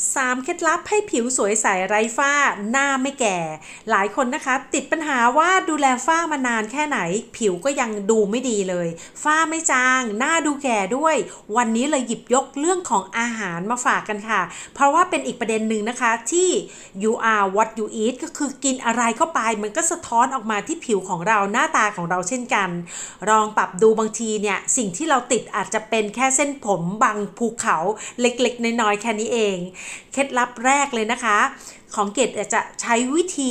3 เคล็ดลับให้ผิวสวยใสไร้ฝ้า หน้าไม่แก่ หลายคนนะคะ ติดปัญหาว่าดูแลฝ้ามานานแค่ไหน ผิวก็ยังดูไม่ดีเลย ฝ้าไม่จาง หน้าดูแก่ด้วย วันนี้เลยหยิบยกเรื่องของอาหารมาฝากกันค่ะ เพราะว่าเป็นอีกประเด็นหนึ่งนะคะที่ you are what you eat ก็คือกินอะไรเข้าไป มันก็สะท้อนออกมาที่ผิวของเราหน้าตาของเราเช่นกัน ลองปรับดูบางทีเนี่ยสิ่งที่เราติดอาจจะเป็นแค่เส้นผมบางภูเขาเล็กๆน้อยๆแค่นี้เองเคล็ดลับแรกเลยนะคะ ของเกดจะใช้วิธี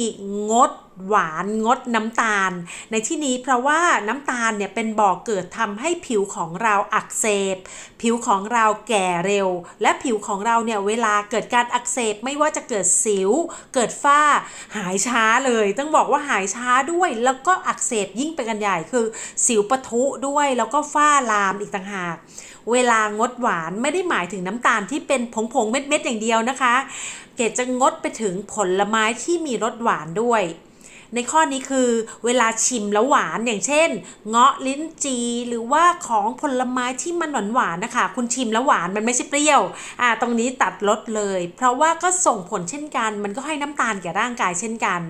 งด หวานงดน้ำตาล ในที่นี้เพราะว่าน้ำตาลเนี่ยเป็นบ่อกเกิดทำให้ผิวของเราอักเสบ ผิวของเราแก่เร็ว และผิวของเราเนี่ยเวลาเกิดการอักเสบไม่ว่าจะเกิดสิว เกิดฝ้า หายช้าเลย ต้องบอกว่าหายช้าด้วย แล้วก็อักเสบยิ่งไปกันใหญ่คือ สิวปะทุด้วยแล้วก็ฝ้าลามอีกต่างหากเวลางดหวานไม่ได้หมายถึงน้ำตาลที่เป็นผงๆเม็ดๆอย่างเดียวนะคะ เกดจะงดไปถึงผลไม้ที่มีรสหวานด้วย ในข้อนี้คือเวลาชิมแล้วหวานอย่างเช่น เงาะลิ้นจีหรือว่าของผลไม้ที่มันหวานหวานๆนะคะ คุณชิมแล้วหวานมันไม่ใช่เปรี้ยวอ่าตรงนี้ตัดลดเลย เพราะว่าก็ส่งผลเช่นกัน มันก็ให้น้ำตาลแก่ร่างกายเช่นกัน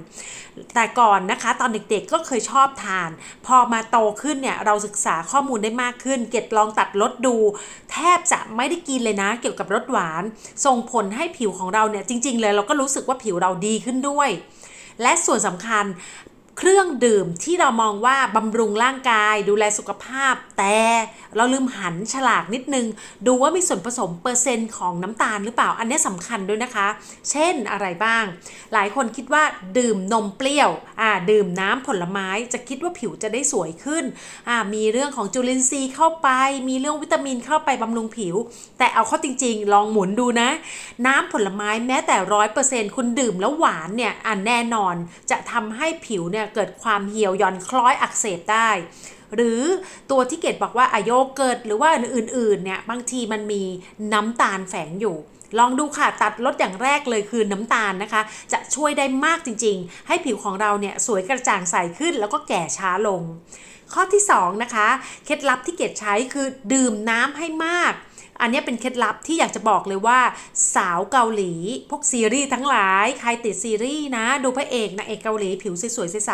แต่ก่อนนะคะ ตอนเด็กๆก็เคยชอบทาน พอมาโตขึ้นเนี่ยเราศึกษาข้อมูลได้มากขึ้น เกดลองตัดลดดู แทบจะไม่ได้กินเลยนะ เกี่ยวกับรสหวาน ส่งผลให้ผิวของเราเนี่ยจริง ๆ เลยเราก็รู้สึกว่าผิวเราดีขึ้นด้วย และส่วนสำคัญ เครื่องดื่มที่เรามองว่าบำรุงร่างกายดูแลสุขภาพ แต่เราลืมหันฉลากนิดนึง ดูว่ามีส่วนผสมเปอร์เซ็นต์ของน้ำตาลหรือเปล่าอันนี้สำคัญด้วยนะคะ เช่นอะไรบ้าง หลายคนคิดว่าดื่มนมเปรี้ยวอ่าดื่มน้ำผลไม้จะคิดว่าผิวจะได้สวยขึ้นอ่ามีเรื่องของจุลินทรีย์เข้าไป มีเรื่องวิตามินเข้าไปบำรุงผิว แต่เอาเข้าจริง ๆ ลองหมุนดูนะ น้ำผลไม้แม้แต่ร้อยเปอร์เซ็นต์คุณดื่มแล้วหวานเนี่ยอันแน่นอนจะทำให้ผิวเนี่ยเกิดความเหี่ยวย่อนคล้อยอักเสบได้ หรือตัวที่เกดบอกว่าอะโยเกิร์ตหรือว่าอื่นๆเนี่ยบางทีมันมีน้ำตาลแฝงอยู่ลองดูค่ะ ตัดลดอย่างแรกเลยคือน้ำตาลนะคะ จะช่วยได้มากจริงๆ ให้ผิวของเราเนี่ยสวยกระจ่างใสขึ้นแล้วก็แก่ช้าลง ข้อที่ 2 นะคะ เคล็ดลับที่เกดใช้คือดื่มน้ำให้มาก อันนี้เป็นเคล็ดลับที่อยากจะบอกเลยว่า สาวเกาหลี พวกซีรีส์ทั้งหลาย ใครติดซีรีส์นะ ดูพระเอกนางเอกเกาหลีผิวสวยๆใส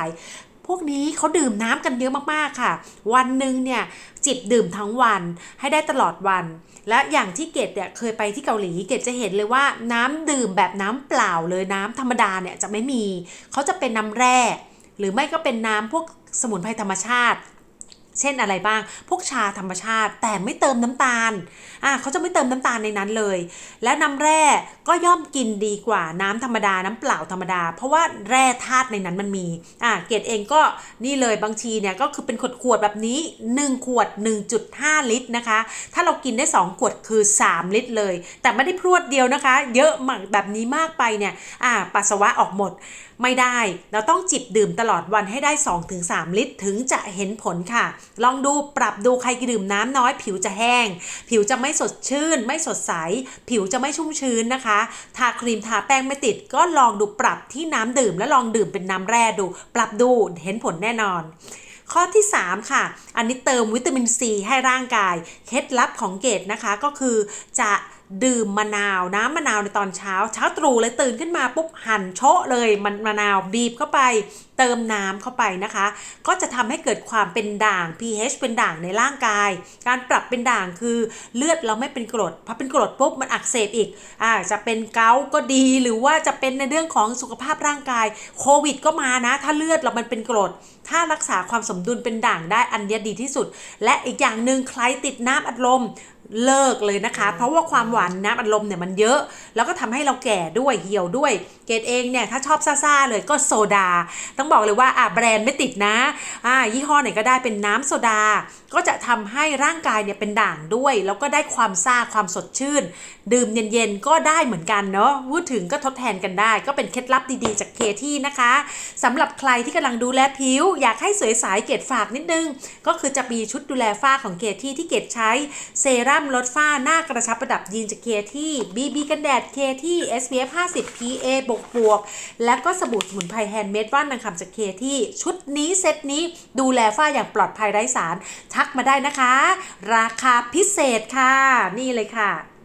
พวกนี้เขาดื่มน้ำกันเยอะมากๆค่ะ วันหนึ่งเนี่ยจิบดื่มทั้งวันให้ได้ตลอดวัน และอย่างที่เกดเนี่ยเคยไปที่เกาหลีเกดจะเห็นเลยว่าน้ำดื่มแบบน้ำเปล่าเลยน้ำธรรมดาเนี่ยจะไม่มีเขาจะเป็นน้ำแร่หรือไม่ก็เป็นน้ำพวกสมุนไพรธรรมชาติ เช่นอะไรบ้าง พวกชาธรรมชาติ แต่ไม่เติมน้ำตาลอ่าเขาจะไม่เติมน้ำตาลในนั้นเลย และน้ำแร่ก็ย่อมกินดีกว่าน้ำธรรมดาน้ำเปล่าธรรมดา เพราะว่าแร่ธาตุในนั้นมันมีอ่าเกดเองก็นี่เลยบางทีเนี่ยก็คือเป็นขวดขวดแบบนี้ 1 ขวด 1.5 ลิตรนะคะ ถ้าเรากินได้ 2 ขวดคือ 3 ลิตรเลย แต่ไม่ได้พรวดเดียวนะคะ เยอะมากแบบนี้มากไปเนี่ยอ่าปัสสาวะออกหมด ไม่ได้ เราต้องจิบดื่มตลอดวันให้ได้ 2-3 ลิตร ถึงจะเห็นผลค่ะ ลองดูปรับดูใครดื่มน้ำน้อย ผิวจะแห้ง ผิวจะไม่สดชื่น ไม่สดใส ผิวจะไม่ชุ่มชื้นนะคะ ทาครีมทาแป้งไม่ติด ก็ลองดูปรับที่น้ำดื่ม และลองดื่มเป็นน้ำแร่ดู ปรับดูเห็นผลแน่นอนข้อที่ 3 ค่ะ อันนี้เติมวิตามินซีให้ร่างกาย เคล็ดลับของเกดนะคะก็คือจะ ดื่มมะนาวน้ำมะนาวในตอนเช้า เช้าตรู่เลยตื่นขึ้นมาปุ๊บหั่นโชะเลยมันมะนาวบีบเข้าไป เติมน้ำเข้าไปนะคะ ก็จะทำให้เกิดความเป็นด่าง pH เป็นด่างในร่างกาย การปรับเป็นด่างคือเลือดเราไม่เป็นกรดพอเป็นกรดปุ๊บมันอักเสบอีกอ่าจะเป็นเกาก็ดีหรือว่าจะเป็นในเรื่องของสุขภาพร่างกายโควิดก็มานะ ถ้าเลือดเรามันเป็นกรดถ้ารักษาความสมดุลเป็นด่างได้อันนี้ดีที่สุด และอีกอย่างหนึ่งใครติดน้ำอัดลม เลิกเลยนะคะ เพราะว่าความหวานน้ำอัดลมเนี่ยมันเยอะ แล้วก็ทำให้เราแก่ด้วยเหี่ยวด้วย เกดเองเนี่ยถ้าชอบซ่าๆเลยก็โซดา ต้องบอกเลยว่าอะแบรนด์ไม่ติดนะอ่ายี่ห้อไหนก็ได้เป็นน้ำโซดา ก็จะทำให้ร่างกายเนี่ยเป็นด่างด้วย แล้วก็ได้ความซ่าความสดชื่น ดื่มเย็นๆก็ได้เหมือนกันเนาะพูดถึงก็ทดแทนกันได้ ก็เป็นเคล็ดลับดีๆจากเคที่นะคะสำหรับใครที่กำลังดูแลผิว อยากให้สวยใสเกดฝากนิดนึง ก็คือจะมีชุดดูแลฝ้าของเคที่ที่เกดใช้เซรั่มลดฝ้าหน้ากระชับประดับยีนจากเคที่ BB กันแดดเคที่ SPF 50 PA บวกบวก และก็สบู่สมุนไพรแฮนด์เมดว่านนางคำจากเคที่ชุดนี้เซตนี้ดูแลฝ้าอย่างปลอดภัยไร้สาร ทักมาได้นะคะ ราคาพิเศษค่ะ นี่เลยค่ะ